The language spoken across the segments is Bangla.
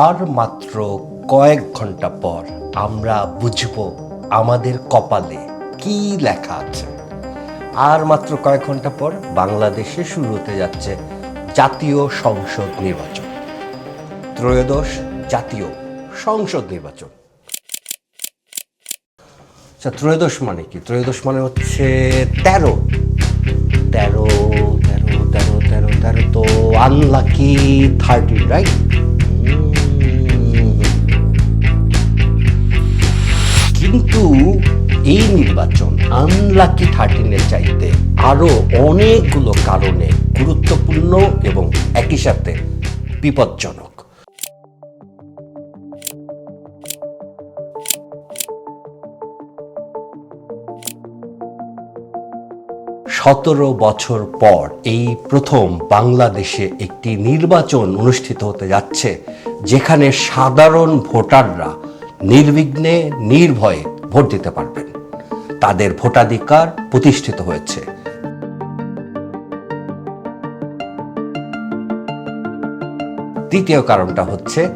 আর মাত্র কয়েক ঘণ্টা পর আমরা বুঝব আমাদের কপালে কি লেখা আছে। আর মাত্র কয়েক ঘণ্টা পর বাংলাদেশে শুরু হতে যাচ্ছে জাতীয় সংসদ নির্বাচন। ত্রয়োদশ জাতীয় সংসদ নির্বাচন। আচ্ছা ত্রয়োদশ মানে কি? ত্রয়োদশ মানে হচ্ছে তেরো। তেরো তেরো তেরো তেরো তেরো তো আনলাকি থার্টি রাইট কিন্তু এই নির্বাচন আনলাকি থার্টিনের চাইতে আরও অনেকগুলো কারণে গুরুত্বপূর্ণ এবং একই সাথে বিপজ্জনক। সতেরো বছর পর এই প্রথম বাংলাদেশে একটি নির্বাচন অনুষ্ঠিত হতে যাচ্ছে, যেখানে সাধারণ ভোটাররা নির্বিঘ্নে, নির্ভয়ে ভোট দিতে পারবেন। তাদের ভোটাধিকার প্রতিষ্ঠিত হয়েছে। তৃতীয় কারণটা হচ্ছে,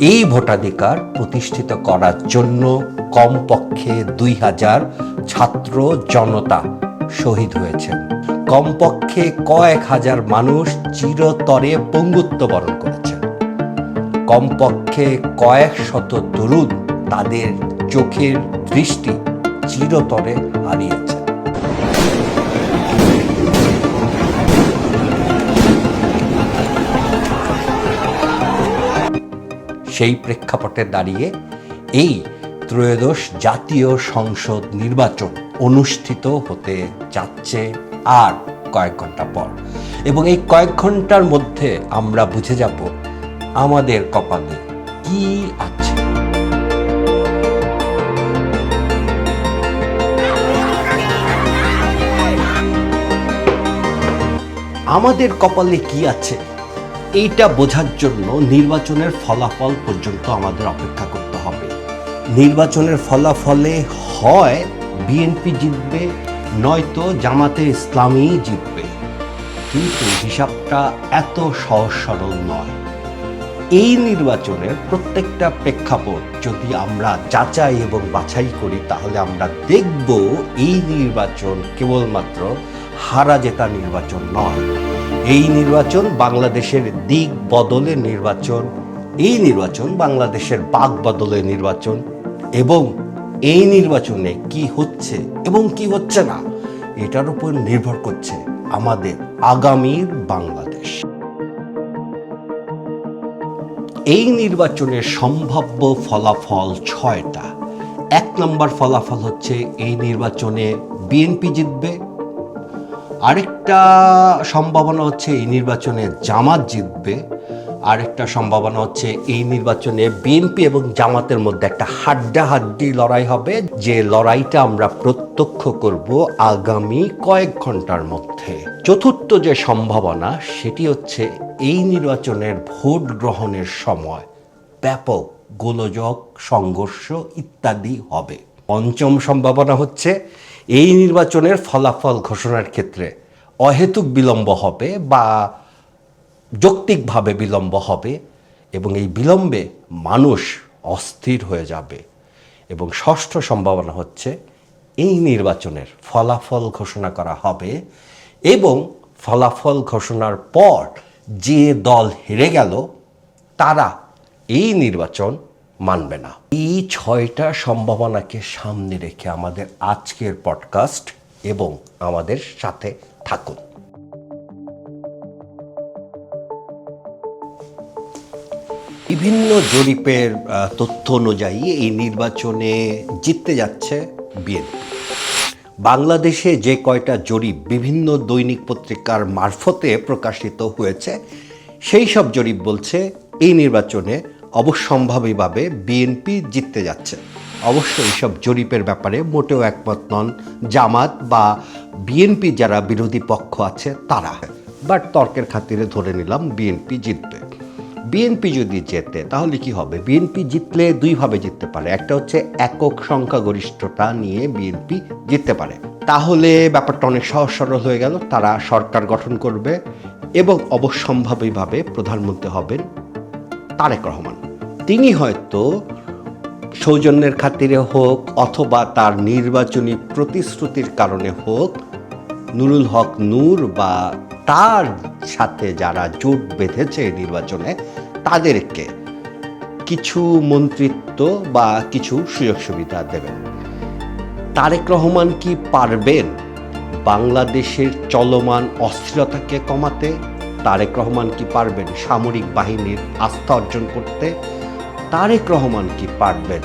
এই ভোটাধিকার প্রতিষ্ঠিত করার জন্য কমপক্ষে দুই হাজার ছাত্র জনতা শহীদ হয়েছেন। কমপক্ষে কয়েক হাজার মানুষ চিরতরে পঙ্গুত্ব বরণ কমপক্ষে কয়েক শত তরুণ তাদের চোখের দৃষ্টি চিরতরে হারিয়েছেন সেই প্রেক্ষাপটে দাঁড়িয়ে এই ত্রয়োদশ জাতীয় সংসদ নির্বাচন অনুষ্ঠিত হতে যাচ্ছে আর কয়েক ঘণ্টা পর। এবং এই কয়েক ঘণ্টার মধ্যে আমরা বুঝে যাব আমাদের কপালে কি আছে? আমাদের কপালে কি আছে? এইটা বোঝার জন্য নির্বাচনের ফলাফল পর্যন্ত আমাদের অপেক্ষা করতে হবে। নির্বাচনের ফলাফলে হয় বিএনপি জিতবে, নয়তো জামাতে ইসলামী জিতবে। কিন্তু হিসাবটা এত সহজ সরল নয়। এই নির্বাচনের প্রত্যেকটা প্রেক্ষাপট যদি আমরা যাচাই এবং বাছাই করি, তাহলে আমরা দেখব এই নির্বাচন কেবলমাত্র হারা জেতা নির্বাচন নয়। এই নির্বাচন বাংলাদেশের দিক বদলের নির্বাচন, এই নির্বাচন বাংলাদেশের বাক বদলের নির্বাচন, এবং এই নির্বাচনে কি হচ্ছে এবং কি হচ্ছে না, এটার উপর নির্ভর করছে আমাদের আগামীর বাংলাদেশ। এই নির্বাচনের সম্ভাব্য ফলাফল ছয়টা। এক নম্বর ফলাফল হচ্ছে এই নির্বাচনে বিএনপি জিতবে। আরেকটা সম্ভাবনা হচ্ছে এই নির্বাচনে জামাত জিতবে। আরেকটা সম্ভাবনা হচ্ছে এই নির্বাচনে বিএনপি এবং জামাতের মধ্যে একটা হাড্ডাহাড্ডি লড়াই হবে। যে লড়াইটা আমরা প্রত্যক্ষ করব আগামী কয়েক ঘণ্টার মধ্যে। চতুর্থ যে সম্ভাবনা, সেটি হচ্ছে এই নির্বাচনের ভোট গ্রহণের সময় ব্যাপক গোলযোগ, সংঘর্ষ ইত্যাদি হবে। পঞ্চম সম্ভাবনা হচ্ছে এই নির্বাচনের ফলাফল ঘোষণার ক্ষেত্রে অহেতুক বিলম্ব হবে বা যৌক্তিকভাবে বিলম্ব হবে এবং এই বিলম্বে মানুষ অস্থির হয়ে যাবে। এবং ষষ্ঠ সম্ভাবনা হচ্ছে এই নির্বাচনের ফলাফল ঘোষণা করা হবে এবং ফলাফল ঘোষণার পর যে দল হেরে গেল, তারা এই নির্বাচন মানবে না। এই ছয়টা সম্ভাবনাকে সামনে রেখে আমাদের আজকের পডকাস্ট এবং আমাদের সাথে থাকুন। বিভিন্ন জরিপের তথ্য অনুযায়ী এই নির্বাচনে জিততে যাচ্ছে বিএনপি। বাংলাদেশে যে কয়টা জরিপ বিভিন্ন দৈনিক পত্রিকার মারফতে প্রকাশিত হয়েছে, সেই সব জরিপ বলছে এই নির্বাচনে অবশ্যম্ভাবীভাবে বিএনপি জিততে যাচ্ছে। অবশ্য এইসব জরিপের ব্যাপারে মোটেও একমত নন জামাত বা বিএনপি যারা বিরোধী পক্ষ আছে তারা। বাট তর্কের খাতিরে ধরে নিলাম বিএনপি জিতবে। বিএনপি যদি জেতে, তাহলে কি হবে? বিএনপি জিতলে দুইভাবে জিততে পারে। একটা হচ্ছে একক সংখ্যাগরিষ্ঠতা নিয়ে বিএনপি জিততে পারে। তাহলে ব্যাপারটা অনেক সহজ সরল হয়ে গেল। তারা সরকার গঠন করবে এবং অবশ্যম্ভাবীভাবে প্রধানমন্ত্রী হবেন তারেক রহমান। তিনি হয়তো সৌজন্যের খাতিরে হোক অথবা তার নির্বাচনী প্রতিশ্রুতির কারণে হোক নুরুল হক নূর বা তার সাথে যারা জোট বেঁধেছে নির্বাচনে, তাদেরকে কিছু মন্ত্রিত্ব বা কিছু সুযোগ সুবিধা দেবেন। তারেক রহমান কি পারবেন বাংলাদেশের চলমান অস্থিরতাকে কমাতে? তারেক রহমান কি পারবেন সামরিক বাহিনীর আস্থা অর্জন করতে? তারেক রহমান কি পারবেন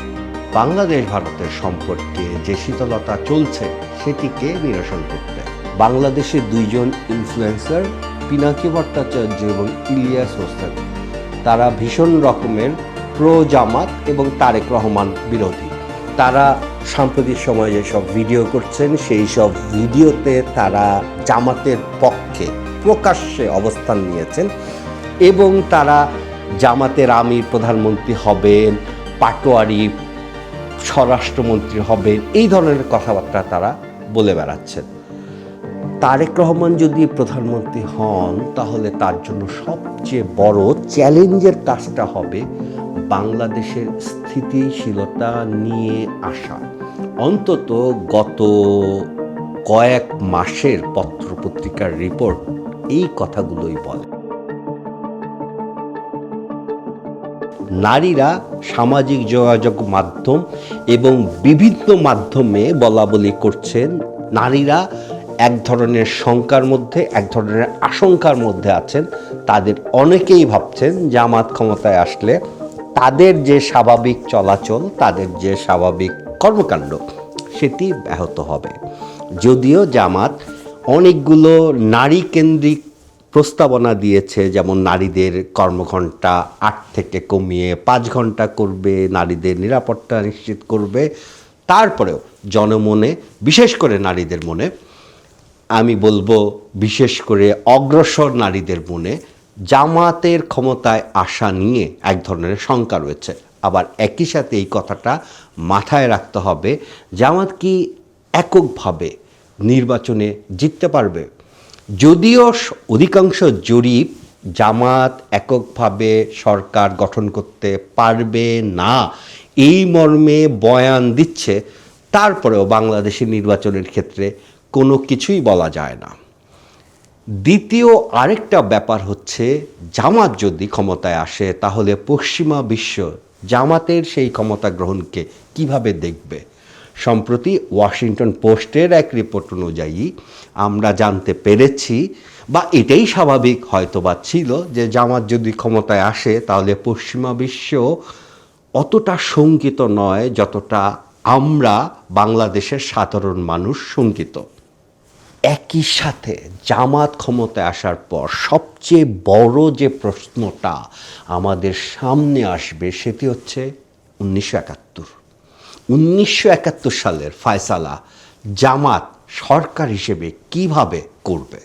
বাংলাদেশ ভারতের সম্পর্কে যে শীতলতা চলছে, সেটিকে নিরসন করতে? বাংলাদেশের দুইজন ইনফ্লুয়েন্সার পিনাকি ভট্টাচার্য এবং ইলিয়াস হোসেন। তারা ভীষণ রকমের প্রো জামাত এবং তারেক রহমান বিরোধী। তারা সাম্প্রতিক সময়ে যেসব ভিডিও করছেন, সেই সব ভিডিওতে তারা জামাতের পক্ষে প্রকাশ্যে অবস্থান নিয়েছেন এবং তারা জামাতের আমির প্রধানমন্ত্রী হবেন, পাটোয়ারি স্বরাষ্ট্রমন্ত্রী হবেন, এই ধরনের কথাবার্তা তারা বলে বেড়াচ্ছেন। তারেক রহমান যদি প্রধানমন্ত্রী হন, তাহলে তার জন্য সবচেয়ে বড় চ্যালেঞ্জের কাজটা হবে বাংলাদেশের স্থিতিশীলতা নিয়ে আসা। অন্তত গত কয়েক মাসের পত্রপত্রিকার রিপোর্ট এই কথাগুলোই বলে। নারীরা সামাজিক যোগাযোগ মাধ্যম এবং বিভিন্ন মাধ্যমে বলা বলি করছেন, নারীরা এক ধরনের শঙ্কার মধ্যে, এক ধরনের আশঙ্কার মধ্যে আছেন। তাদের অনেকেই ভাবছেন জামাত ক্ষমতায় আসলে তাদের যে স্বাভাবিক চলাচল, তাদের যে স্বাভাবিক কর্মকাণ্ড, সেটি ব্যাহত হবে। যদিও জামাত অনেকগুলো নারী কেন্দ্রিক প্রস্তাবনা দিয়েছে, যেমন নারীদের কর্মঘণ্টা আট থেকে কমিয়ে পাঁচ ঘণ্টা করবে, নারীদের নিরাপত্তা নিশ্চিত করবে। তারপরেও জনমনে, বিশেষ করে নারীদের মনে আমি বলব বিশেষ করে অগ্রসর নারীদের মনে জামাতের ক্ষমতায় আসা নিয়ে এক ধরনের শঙ্কা রয়েছে। আবার একই সাথে এই কথাটা মাথায় রাখতে হবে, জামাত কি এককভাবে নির্বাচনে জিততে পারবে? যদিও অধিকাংশ জরিপ জামাত এককভাবে সরকার গঠন করতে পারবে না, এই মর্মে বয়ান দিচ্ছে। তারপরেও বাংলাদেশের নির্বাচনের ক্ষেত্রে কোনো কিছুই বলা যায় না। দ্বিতীয় আরেকটা ব্যাপার হচ্ছে, জামাত যদি ক্ষমতায় আসে, তাহলে পশ্চিমা বিশ্ব জামাতের সেই ক্ষমতা গ্রহণকে কীভাবে দেখবে? সম্প্রতি ওয়াশিংটন পোস্টের এক রিপোর্ট অনুযায়ী আমরা জানতে পেরেছি, বা এটাই স্বাভাবিক হয়তোবা ছিল, যে জামাত যদি ক্ষমতায় আসে, তাহলে পশ্চিমা বিশ্ব অতটা শঙ্কিত নয়, যতটা আমরা বাংলাদেশের সাধারণ মানুষ শঙ্কিত। একই সাথে জামাত ক্ষমতায় আসার পর সবচেয়ে বড় যে প্রশ্নটা আমাদের সামনে আসবে সেটি হচ্ছে উনিশশো একাত্তর। উনিশশো একাত্তর সালের ফয়সালা জামাত সরকার হিসেবে কীভাবে করবে?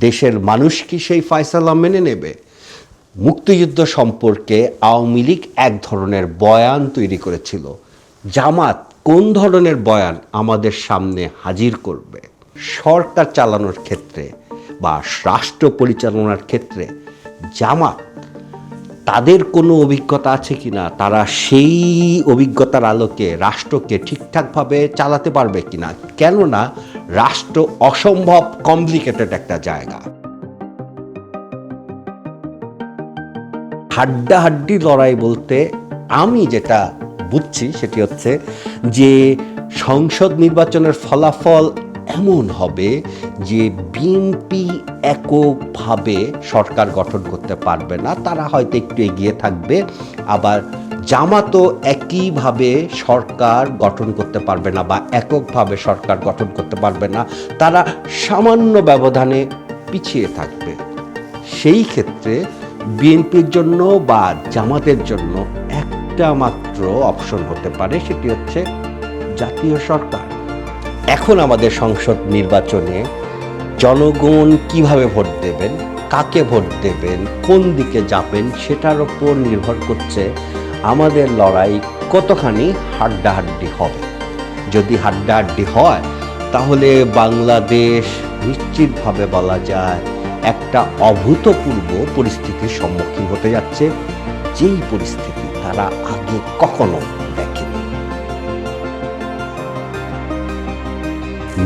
দেশের মানুষ কি সেই ফয়সালা মেনে নেবে? মুক্তিযুদ্ধ সম্পর্কে আওয়ামী লীগ এক ধরনের বয়ান তৈরি করেছিল। জামাত কোন ধরনের বয়ান আমাদের সামনে হাজির করবে? সরকার চালানোর ক্ষেত্রে বা রাষ্ট্র পরিচালনার ক্ষেত্রে জামাত তাদের কোনো অভিজ্ঞতা আছে কি না? তারা সেই অভিজ্ঞতার আলোকে রাষ্ট্রকে ঠিকঠাকভাবে চালাতে পারবে কি না? কেননা রাষ্ট্র অসম্ভব কমপ্লিকেটেড একটা জায়গা। হাড্ডাহাড্ডি লড়াই বলতে আমি যেটা বুঝছি সেটি হচ্ছে যে সংসদ নির্বাচনের ফলাফল এমন হবে যে বিএনপি এককভাবে সরকার গঠন করতে পারবে না, তারা হয়তো একটু এগিয়ে থাকবে, আবার জামাতও একইভাবে সরকার গঠন করতে পারবে না বা এককভাবে সরকার গঠন করতে পারবে না, তারা সামান্য ব্যবধানে পিছিয়ে থাকবে। সেই ক্ষেত্রে বিএনপির জন্য বা জামাতের জন্য একটা মাত্র অপশন হতে পারে, সেটি হচ্ছে জাতীয় সরকার। এখন আমাদের সংসদ নির্বাচনে জনগণ কীভাবে ভোট দেবেন, কাকে ভোট দেবেন, কোন দিকে যাবেন, সেটার ওপর নির্ভর করছে আমাদের লড়াই কতখানি হাড্ডাহাড্ডি হবে। যদি হাড্ডাহাড্ডি হয়, তাহলে বাংলাদেশ নিশ্চিতভাবে বলা যায় একটা অভূতপূর্ব পরিস্থিতির সম্মুখীন হতে যাচ্ছে, যেই পরিস্থিতি তারা আগে কখনো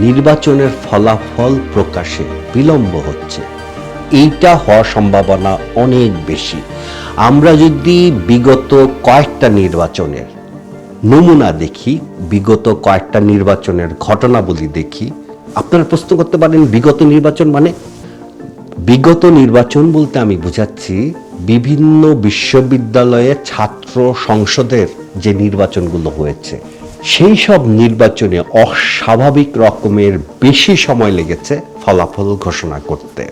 নির্বাচনের ফলাফল প্রকাশে বিলম্ব হচ্ছে। এইটা হওয়ার সম্ভাবনা অনেক বেশি। আমরা যদি বিগত কয়েকটা নির্বাচনের নমুনা দেখি, বিগত কয়েকটা নির্বাচনের ঘটনাবলী দেখি, আপনারা প্রশ্ন করতে পারেন, বিগত নির্বাচন মানে? বিগত নির্বাচন বলতে আমি বুঝাচ্ছি, বিভিন্ন বিশ্ববিদ্যালয়ে ছাত্র সংসদের যে নির্বাচনগুলো হয়েছে। সেই সব নির্বাচনে অস্বাভাবিক রকমের বেশি সময় লেগেছে ফলাফল ঘোষণা করতে।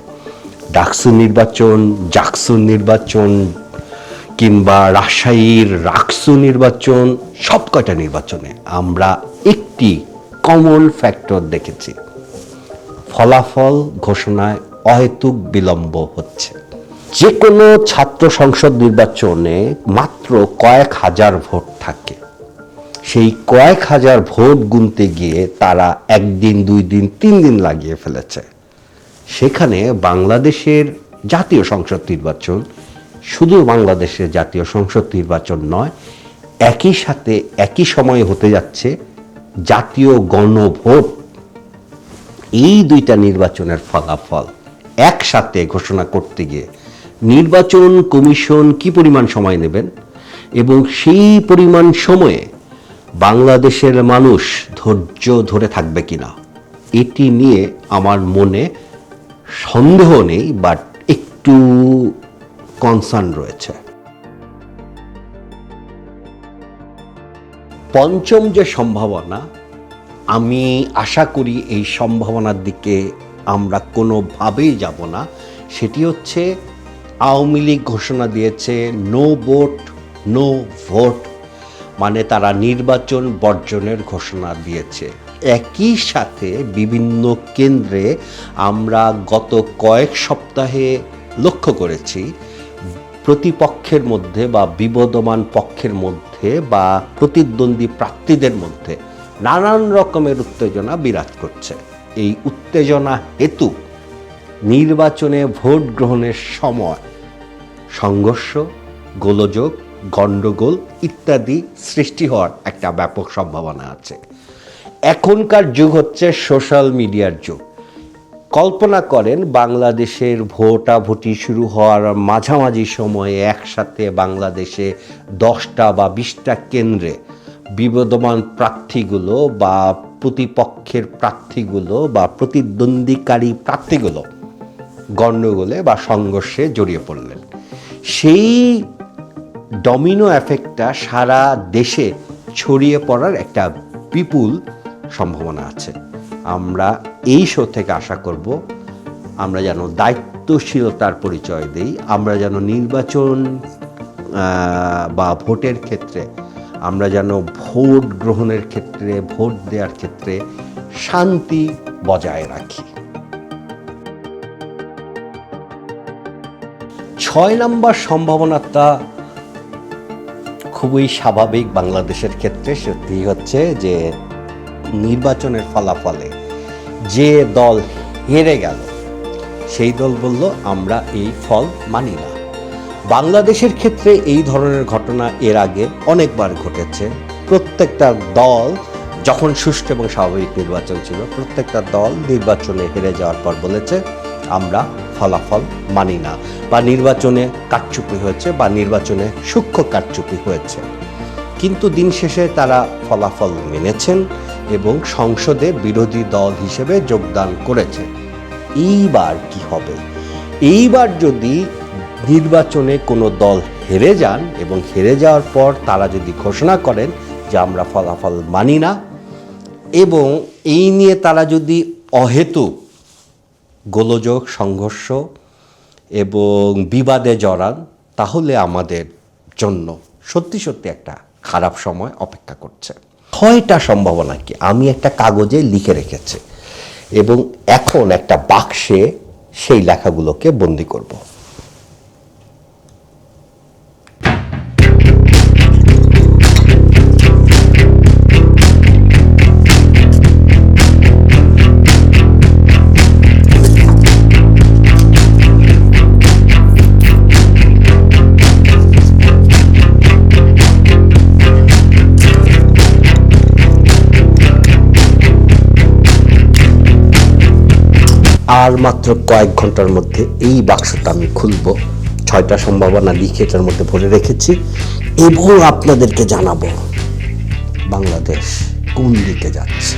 ডাকসু নির্বাচন, জাকসু নির্বাচন কিংবা রাজশাহীর রাকসু নির্বাচন সব কয়টা নির্বাচনে আমরা একটি কমন ফ্যাক্টর দেখেছি। ফলাফল ঘোষণায় অহেতুক বিলম্ব হচ্ছে। যে কোনো ছাত্র সংসদ নির্বাচনে মাত্র কয়েক হাজার ভোট থাকে। সেই কয়েক হাজার ভোট গুনতে গিয়ে তারা একদিন, দুই দিন, তিন দিন লাগিয়ে ফেলেছে। সেখানে বাংলাদেশের জাতীয় সংসদ নির্বাচন শুধু বাংলাদেশের জাতীয় সংসদ নির্বাচন নয়, একই সাথে একই সময়ে হতে যাচ্ছে জাতীয় গণভোট। এই দুইটা নির্বাচনের ফলাফল একসাথে ঘোষণা করতে গিয়ে নির্বাচন কমিশন কি পরিমাণ সময় নেবেন এবং সেই পরিমাণ সময়ে বাংলাদেশের মানুষ ধৈর্য ধরে থাকবে কিনা? এটি নিয়ে আমার মনে সন্দেহ নেই বাট একটু কনসার্ন রয়েছে। পঞ্চম যে সম্ভাবনা, আমি আশা করি এই সম্ভাবনার দিকে আমরা কোনোভাবেই যাব না। সেটি হচ্ছে, আওয়ামী লীগ ঘোষণা দিয়েছে নো ভোট নো ভোট মানে তারা নির্বাচন বর্জনের ঘোষণা দিয়েছে। একই সাথে বিভিন্ন কেন্দ্রে আমরা গত কয়েক সপ্তাহে লক্ষ্য করেছি, প্রতিপক্ষের মধ্যে বা বিবদমান পক্ষের মধ্যে বা প্রতিদ্বন্দ্বী প্রার্থীদের মধ্যে নানান রকমের উত্তেজনা বিরাজ করছে। এই উত্তেজনা হেতু নির্বাচনে ভোট গ্রহণের সময় সংঘর্ষ, গোলযোগ গণ্ডগোল ইত্যাদি সৃষ্টি হওয়ার একটা ব্যাপক সম্ভাবনা আছে। এখনকার যুগ হচ্ছে সোশ্যাল মিডিয়ার যুগ। কল্পনা করেন, বাংলাদেশের ভোটাভুটি শুরু হওয়ার মাঝামাঝি সময়ে একসাথে বাংলাদেশে দশটা বা বিশটা কেন্দ্রে বিবদমান প্রার্থীগুলো বা প্রতিপক্ষের প্রার্থীগুলো বা প্রতিদ্বন্দ্বীকারী প্রার্থীগুলো গণ্ডগোলে বা সংঘর্ষে জড়িয়ে পড়লেন। সেই ডমিনো এফেক্টটা সারা দেশে ছড়িয়ে পড়ার একটা বিপুল সম্ভাবনা আছে। আমরা এই শো থেকে আশা করব, আমরা যেন দায়িত্বশীলতার পরিচয় দেই, আমরা যেন নির্বাচন বা ভোটের ক্ষেত্রে, আমরা যেন ভোট গ্রহণের ক্ষেত্রে, ভোট দেওয়ার ক্ষেত্রে শান্তি বজায় রাখি। ছয় নম্বর সম্ভাবনাটা খুবই স্বাভাবিক বাংলাদেশের ক্ষেত্রে সেটি হচ্ছে যে নির্বাচনের ফলাফলে যে দল হেরে গেল, সেই দল বলল, আমরা এই ফল মানি না। বাংলাদেশের ক্ষেত্রে এই ধরনের ঘটনা এর আগে অনেকবার ঘটেছে। প্রত্যেকটা দল যখন সুষ্ঠু এবং স্বাভাবিক নির্বাচন ছিল, প্রত্যেকটা দল নির্বাচনে হেরে যাওয়ার পর বলেছে, আমরা ফলাফল মানি না বা নির্বাচনে কারচুপি হয়েছে বা নির্বাচনে সূক্ষ্ম কারচুপি হয়েছে। কিন্তু দিন শেষে তারা ফলাফল মেনেছেন এবং সংসদে বিরোধী দল হিসেবে যোগদান করেছে। এইবার কি হবে? এইবার যদি নির্বাচনে কোনো দল হেরে যান এবং হেরে যাওয়ার পর তারা যদি ঘোষণা করেন যে আমরা ফলাফল মানি না এবং এই নিয়ে তারা যদি অহেতুক গোলযোগ, সংঘর্ষ এবং বিবাদে জড়ান, তাহলে আমাদের জন্য সত্যি সত্যি একটা খারাপ সময় অপেক্ষা করছে। ছয়টা সম্ভাবনা কি? আমি একটা কাগজে লিখে রেখেছি এবং এখন একটা বাক্সে সেই লেখাগুলোকে বন্দি করব। আর মাত্র কয়েক ঘণ্টার মধ্যে এই বাক্সটা আমি খুলব। ছয়টা সম্ভাবনা লিখে এটার মধ্যে ভরে রেখেছি এবং আপনাদেরকে জানাব, বাংলাদেশ কোন দিকে যাচ্ছে।